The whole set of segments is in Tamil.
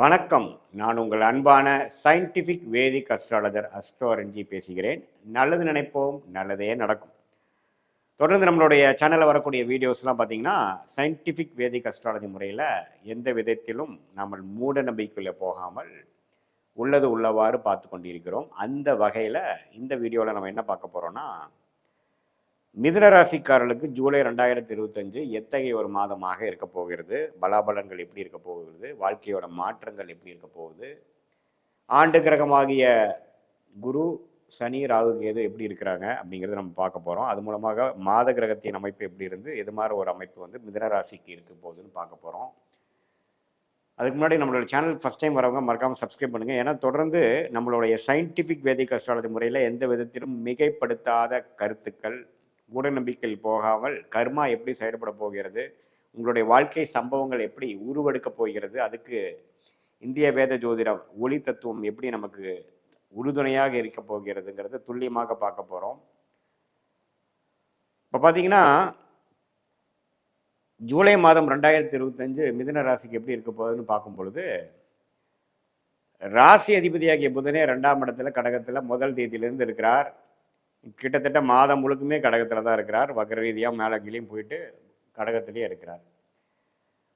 வணக்கம். நான் உங்கள் அன்பான சயின்டிஃபிக் வேதிக் அஸ்ட்ராலஜர் அஸ்ட்ரோரஞ்சி பேசுகிறேன். நல்லது நினைப்போம் நல்லதே நடக்கும். தொடர்ந்து நம்மளுடைய சேனலில் வரக்கூடிய வீடியோஸ்லாம் பார்த்தீங்கன்னா சயின்டிஃபிக் வேதிக் அஸ்ட்ராலஜி முறையில் எந்த விதத்திலும் நம்ம மூட நம்பிக்கையில் போகாமல் உள்ளது உள்ளவாறு பார்த்து கொண்டிருக்கிறோம். அந்த வகையில் இந்த வீடியோவில் நம்ம என்ன பார்க்க போகிறோன்னா மிதனராசிக்காரர்களுக்கு ஜூலை ரெண்டாயிரத்தி இருபத்தஞ்சு எத்தகைய ஒரு மாதமாக இருக்க போகிறது? பலாபலன்கள் எப்படி இருக்க போகிறது? வாழ்க்கையோட மாற்றங்கள் எப்படி இருக்க போகுது? ஆண்டு கிரகமாகிய குரு சனி ராகு கேது எப்படி இருக்கிறாங்க அப்படிங்கிறத நம்ம பார்க்க போகிறோம் அது மூலமாக மாத கிரகத்தின் அமைப்பு எப்படி இருந்து எது மாதிரி ஒரு அமைப்பு வந்து மிதனராசிக்கு இருக்க போகுதுன்னு பார்க்க போகிறோம் அதுக்கு முன்னாடி நம்மளோட சேனல் ஃபஸ்ட் டைம் வரவங்க மறக்காமல் சப்ஸ்கிரைப் பண்ணுங்கள் ஏன்னா தொடர்ந்து நம்மளுடைய சயின்டிஃபிக் வேதிக் அஸ்ட்ராலஜி முறையில் எந்த விதத்திலும் மிகைப்படுத்தாத கருத்துக்கள் மூடநம்பிக்கையில் போகாமல் கர்மா எப்படி செயல்பட போகிறது உங்களுடைய வாழ்க்கை சம்பவங்கள் எப்படி உருவெடுக்க போகிறது அதுக்கு இந்திய வேத ஜோதிடம் ஒளி தத்துவம் எப்படி நமக்கு உறுதுணையாக இருக்க போகிறதுங்கிறத துல்லியமாக பார்க்க போகிறோம் இப்போ பார்த்தீங்கன்னா ஜூலை மாதம் ரெண்டாயிரத்தி இருபத்தஞ்சு மிதுன ராசிக்கு எப்படி இருக்க போகுதுன்னு பார்க்கும் பொழுது ராசி அதிபதியாகிய புதனே ரெண்டாம் இடத்துல கடகத்தில் முதல் தேதியிலிருந்து இருக்கிறார். கிட்டத்தட்ட மாதம் முழுக்குமே கடகத்தில் தான் இருக்கிறார். வக்ர ரீதியாக மேலே கிளியும் போயிட்டு கடகத்திலேயே இருக்கிறார்.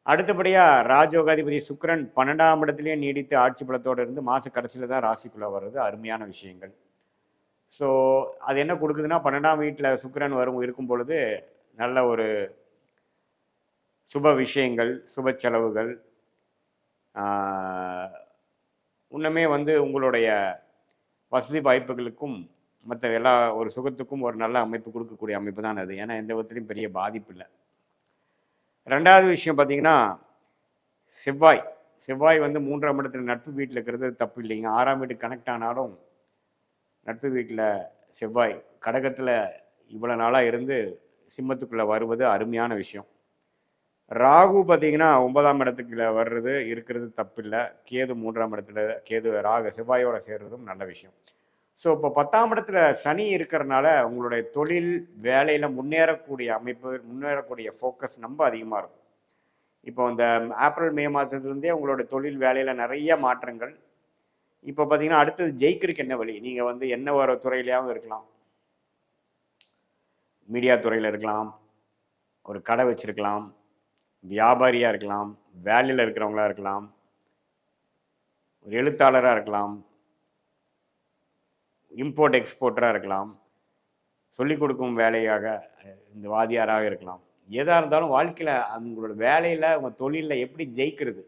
அடுத்தபடியாக ராஜோகாதிபதி சுக்ரன் பன்னெண்டாம் இடத்துலேயே நீடித்து ஆட்சி பலத்தோடு இருந்து மாத கடைசியில் தான் ராசிக்குள்ளே வர்றது. அருமையான விஷயங்கள். ஸோ அது என்ன கொடுக்குதுன்னா பன்னெண்டாம் வீட்டில் சுக்கரன் வரும் இருக்கும் பொழுது நல்ல ஒரு சுப விஷயங்கள் சுப செலவுகள் இன்னுமே வந்து உங்களுடைய வசதி வாய்ப்புகளுக்கும் மற்ற எல்லா ஒரு சுகத்துக்கும் ஒரு நல்ல அமைப்பு கொடுக்கக்கூடிய அமைப்பு தான் அது. ஏன்னா எந்த விதத்துலையும் பெரிய பாதிப்பு இல்லை. ரெண்டாவது விஷயம் பார்த்தீங்கன்னா செவ்வாய். செவ்வாய் வந்து மூன்றாம் இடத்துல நட்பு வீட்டில் இருக்கிறது தப்பு இல்லைங்க. ஆறாம் வீட்டு கனெக்ட் ஆனாலும் நட்பு வீட்டில் செவ்வாய் கடகத்தில் இவ்வளோ நாளாக இருந்து சிம்மத்துக்குள்ளே வருவது அருமையான விஷயம். ராகு பார்த்தீங்கன்னா ஒன்பதாம் இடத்துக்குள்ள வர்றது இருக்கிறது தப்பில்லை கேது மூன்றாம் இடத்துல கேது ராகு செவ்வாயோட சேர்றதும் நல்ல விஷயம். ஸோ இப்போ பத்தாம் இடத்துல சனி இருக்கிறனால உங்களுடைய தொழில் வேலையில் முன்னேறக்கூடிய அமைப்பு முன்னேறக்கூடிய ஃபோக்கஸ் ரொம்ப அதிகமாக இருக்கும். இப்போ இந்த ஏப்ரல் மே மாதத்துலேருந்தே உங்களோட தொழில் வேலையில் நிறைய மாற்றங்கள். இப்போ பார்த்தீங்கன்னா அடுத்தது ஜெயிக்கிறதுக்கு என்ன வழி? நீங்கள் வந்து என்ன ஒரு துறையிலையாகவும் இருக்கலாம். மீடியா துறையில் இருக்கலாம். ஒரு கடை வச்சிருக்கலாம். வியாபாரியாக இருக்கலாம். வேலையில் இருக்கிறவங்களா இருக்கலாம். ஒரு எழுத்தாளராக இருக்கலாம். இம்போர்ட் எக்ஸ்போர்ட்டராக இருக்கலாம். சொல்லிக் கொடுக்கும் வேலையாக இந்த வாதியாராக இருக்கலாம். எதாக இருந்தாலும் வாழ்க்கையில் அவங்களோட வேலையில் அவங்க தொழிலில் எப்படி ஜெயிக்கிறது?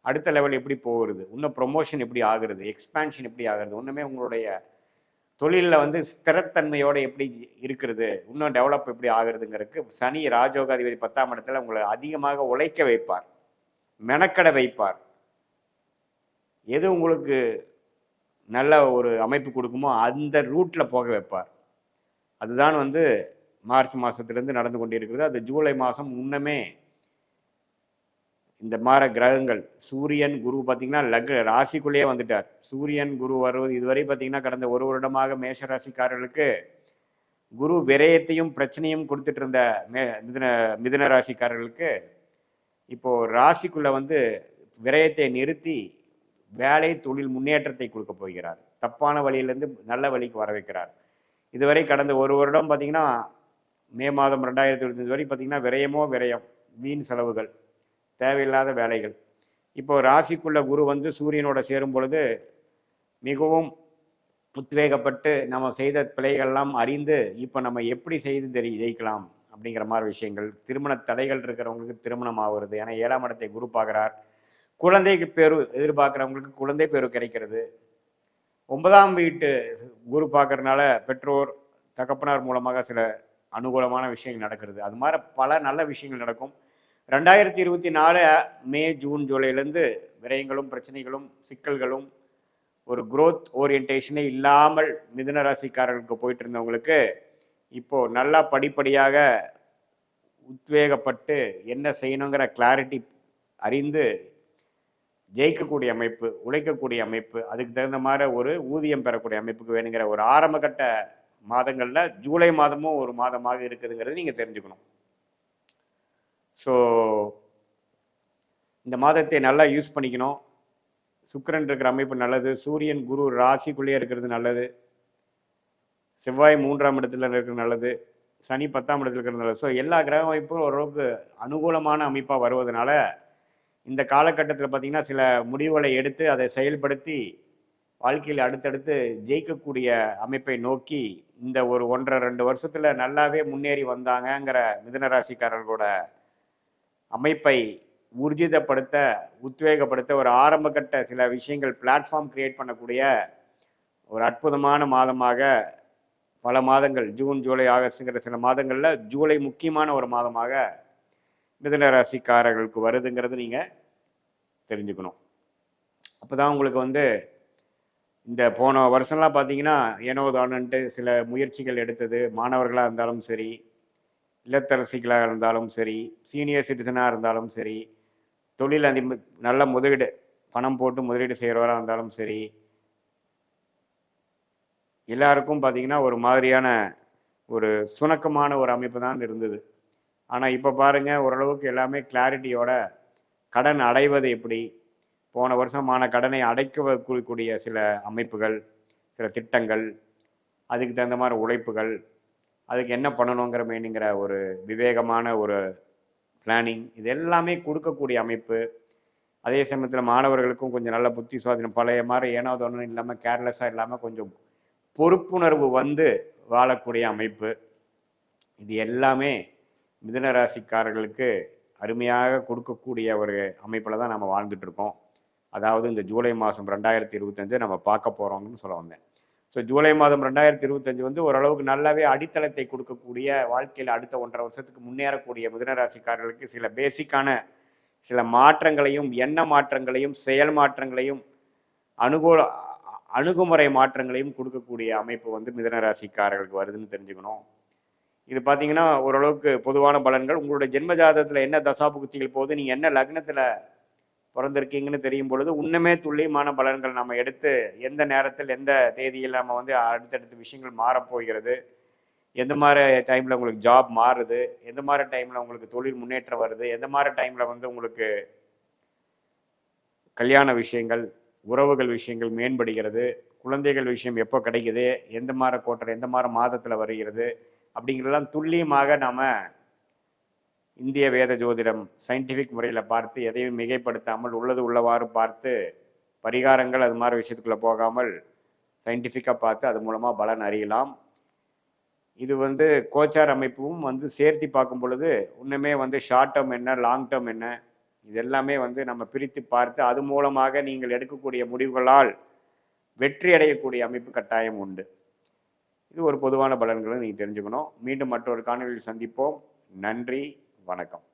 அடுத்த லெவல் எப்படி போகிறது? இன்னும் ப்ரொமோஷன் எப்படி ஆகுறது? எக்ஸ்பேன்ஷன் எப்படி ஆகுறது? ஒன்றுமே உங்களுடைய தொழிலில் வந்து ஸ்திரத்தன்மையோட எப்படி இருக்கிறது? இன்னும் டெவலப் எப்படி ஆகுறதுங்கிறதுக்கு சனி ராஜோகாதிபதி பத்தாம் இடத்துல உங்களை அதிகமாக உழைக்க வைப்பார். மெனக்கடை வைப்பார். எது உங்களுக்கு நல்ல ஒரு அமைப்பு கொடுக்குமோ அந்த ரூட்டில் போக வைப்பார். அதுதான் வந்து மார்ச் மாதத்துலேருந்து நடந்து கொண்டிருக்கிறது. அது ஜூலை மாதம் முன்னமே இந்த மாற கிரகங்கள் சூரியன் குரு பார்த்தீங்கன்னா லக் ராசிக்குள்ளேயே வந்துட்டார். சூரியன் குரு வருவது இதுவரை பார்த்தீங்கன்னா கடந்த ஒரு வருடமாக மேஷ ராசிக்காரர்களுக்கு குரு விரயத்தையும் பிரச்சனையும் கொடுத்துட்டு இருந்த மே மிதுன மிதுன ராசிக்காரர்களுக்கு இப்போ ராசிக்குள்ளே வந்து விரயத்தை நிறுத்தி வேலை தொழில் முன்னேற்றத்தை கொடுக்க போகிறார். தப்பான வழியிலேருந்து நல்ல வழிக்கு வர வைக்கிறார். இதுவரை கடந்த ஒரு வருடம் பார்த்தீங்கன்னா மே மாதம் ரெண்டாயிரத்தி இருபத்தஞ்சு வரை பார்த்தீங்கன்னா விரயமோ விரயம் வீண் செலவுகள் தேவையில்லாத வேலைகள். இப்போ ராசிக்குள்ள குரு வந்து சூரியனோட சேரும் பொழுது மிகவும் உத்வேகப்பட்டு நம்ம செய்த பிழைகள்லாம் அறிந்து இப்போ நம்ம எப்படி செய்து தெரி ஜெயிக்கலாம் அப்படிங்கிற மாதிரி விஷயங்கள் திருமண தடைகள் இருக்கிறவங்களுக்கு திருமணம் ஆகுறது ஏன்னா ஏழாம் இடத்தை குரு பார்க்குறார். குழந்தைக்கு பேரு எதிர்பார்க்குறவங்களுக்கு குழந்தை பேரு கிடைக்கிறது. ஒன்பதாம் வீட்டு குரு பார்க்கறதுனால பெற்றோர் தகப்பனார் மூலமாக சில அனுகூலமான விஷயங்கள் நடக்கிறது. அது மாதிரி பல நல்ல விஷயங்கள் நடக்கும். ரெண்டாயிரத்தி இருபத்தி நாலு மே ஜூன் ஜூலைலேருந்து விரயங்களும் பிரச்சனைகளும் சிக்கல்களும் ஒரு குரோத் ஓரியன்டேஷனே இல்லாமல் மிதுன ராசிக்காரர்களுக்கு போயிட்டு இருந்தவங்களுக்கு இப்போது நல்லா படிப்படியாக உத்வேகப்பட்டு என்ன செய்யணுங்கிற கிளாரிட்டி அறிந்து ஜெயிக்கக்கூடிய அமைப்பு உழைக்கக்கூடிய அமைப்பு அதுக்கு தகுந்த மாதிரி ஒரு ஊதியம் பெறக்கூடிய அமைப்புக்கு வேணுங்கிற ஒரு ஆரம்பகட்ட மாதங்களில் ஜூலை மாதமும் ஒரு மாதமாக இருக்குதுங்கிறது நீங்கள் தெரிஞ்சுக்கணும். ஸோ இந்த மாதத்தை நல்லா யூஸ் பண்ணிக்கணும். சுக்கிரன் இருக்கிற அமைப்பு நல்லது சூரியன் குரு ராசிக்குள்ளேயே இருக்கிறது நல்லது. செவ்வாய் மூன்றாம் இடத்துல இருக்கிறது நல்லது சனி பத்தாம் இடத்துல இருக்கிறது நல்லது. ஸோ எல்லா கிரக அமைப்பும் ஓரளவுக்கு அனுகூலமான அமைப்பாக வருவதனால இந்த காலகட்டத்தில் பார்த்தீங்கன்னா சில முடிவுகளை எடுத்து அதை செயல்படுத்தி வாழ்க்கையில் அடுத்தடுத்து ஜெயிக்கக்கூடிய அமைப்பை நோக்கி இந்த ஒரு ஒன்றரை ரெண்டு வருஷத்தில் நல்லாவே முன்னேறி வந்தாங்கங்கிற மிதனராசிக்காரர்களோட அமைப்பை ஊர்ஜிதப்படுத்த உத்வேகப்படுத்த ஒரு ஆரம்பகட்ட சில விஷயங்கள் பிளாட்ஃபார்ம் கிரியேட் பண்ணக்கூடிய ஒரு அற்புதமான மாதமாக பல மாதங்கள் ஜூன் ஜூலை ஆகஸ்ட்ங்கிற சில மாதங்களில் ஜூலை முக்கியமான ஒரு மாதமாக மிதனராசிக்காரர்களுக்கு வருதுங்கிறது நீங்கள் தெரிஞ்சுக்கணும். அப்போ தான் உங்களுக்கு வந்து இந்த போன வருஷம்லாம் பார்த்தீங்கன்னா ஏனோதானன்ட்டு சில முயற்சிகள் எடுத்தது. மாணவர்களாக இருந்தாலும் சரி இல்லத்தரசிகளாக இருந்தாலும் சரி சீனியர் சிட்டிசனாக இருந்தாலும் சரி தொழில் அதி நல்ல முதலீடு பணம் போட்டு முதலீடு செய்கிறவராக இருந்தாலும் சரி எல்லாருக்கும் பார்த்தீங்கன்னா ஒரு மாதிரியான ஒரு சுணக்கமான ஒரு அமைப்பு தான் இருந்தது. ஆனால் இப்போ பாருங்க ஓரளவுக்கு எல்லாமே கிளாரிட்டியோட கடன் அடைவது எப்படி? போன வருஷமான கடனை அடைக்கக்கூடிய சில அமைப்புகள் சில திட்டங்கள் அதுக்கு தகுந்த மாதிரி உழைப்புகள் அதுக்கு என்ன பண்ணணுங்கிற மீனிங்கிற ஒரு விவேகமான ஒரு பிளானிங் இது எல்லாமே கொடுக்கக்கூடிய அமைப்பு. அதே சமயத்தில் மாணவர்களுக்கும் கொஞ்சம் நல்ல புத்தி சுவாதீனம் பழைய மாதிரி ஏனோ தோணும் இல்லாமல் கேர்லெஸ்ஸாக இல்லாமல் கொஞ்சம் பொறுப்புணர்வு வந்து வாழக்கூடிய அமைப்பு. இது எல்லாமே மிதனராசிக்காரர்களுக்கு அருமையாக கொடுக்கக்கூடிய ஒரு அமைப்பில் தான் நம்ம வாழ்ந்துட்டுருக்கோம் அதாவது இந்த ஜூலை மாதம் ரெண்டாயிரத்தி இருபத்தஞ்சு நம்ம பார்க்க போகிறோம்னு சொல்ல வந்தேன். ஸோ ஜூலை மாதம் ரெண்டாயிரத்தி இருபத்தஞ்சு வந்து ஓரளவுக்கு நல்லாவே அடித்தளத்தை கொடுக்கக்கூடிய வாழ்க்கையில் அடுத்த ஒன்றரை வருஷத்துக்கு முன்னேறக்கூடிய மிதனராசிக்காரர்களுக்கு சில பேசிக்கான சில மாற்றங்களையும் எண்ண மாற்றங்களையும் செயல் மாற்றங்களையும் அனுகூல அணுகுமுறை மாற்றங்களையும் கொடுக்கக்கூடிய அமைப்பு வந்து மிதனராசிக்காரர்களுக்கு வருதுன்னு தெரிஞ்சுக்கணும். இது பார்த்தீங்கன்னா ஓரளவுக்கு பொதுவான பலன்கள். உங்களுடைய ஜென்ம ஜாதகத்தில் என்ன தசாபுக்திகள் போகுது நீங்கள் என்ன லக்னத்தில் பிறந்திருக்கீங்கன்னு தெரியும் பொழுது இன்னுமே துல்லியமான பலன்கள் நம்ம எடுத்து எந்த நேரத்தில் எந்த தேதியில் நம்ம வந்து அடுத்தடுத்த விஷயங்கள் மாறப்போகிறது எந்த மாதிரி டைமில் உங்களுக்கு ஜாப் மாறுது எந்த மாதிரி டைமில் உங்களுக்கு தொழில் முன்னேற்றம் வருது எந்த மாதிரி டைமில் வந்து உங்களுக்கு கல்யாண விஷயங்கள் உறவுகள் விஷயங்கள் மேம்படுகிறது குழந்தைகள் விஷயம் எப்போ கிடைக்குது எந்த மாதிரி கோட்டர் எந்த மாதிரி மாதத்தில் வருகிறது அப்படிங்கிறதெல்லாம் துல்லியமாக நாம் இந்திய வேத ஜோதிடம் சயின்டிஃபிக் முறையில் பார்த்து எதையும் மிகைப்படுத்தாமல் உள்ளது உள்ளவாறு பார்த்து பரிகாரங்கள் அது மாதிரி விஷயத்துக்குள்ளே போகாமல் சயின்டிஃபிக்காக பார்த்து அது மூலமாக பலன் அறியலாம். இது வந்து கோச்சார் அமைப்பும் வந்து சேர்த்தி பார்க்கும் பொழுது இன்னுமே வந்து ஷார்ட் டேர்ம் என்ன லாங் டேர்ம் என்ன இது எல்லாமே வந்து நம்ம பிரித்து பார்த்து அது மூலமாக நீங்கள் எடுக்கக்கூடிய முடிவுகளால் வெற்றி அடையக்கூடிய அமைப்பு கட்டாயம் உண்டு. இது ஒரு பொதுவான பலன்களை நீங்கள் தெரிஞ்சுக்கணும். மீண்டும் மற்றொரு காணொலியில் சந்திப்போம். நன்றி வணக்கம்.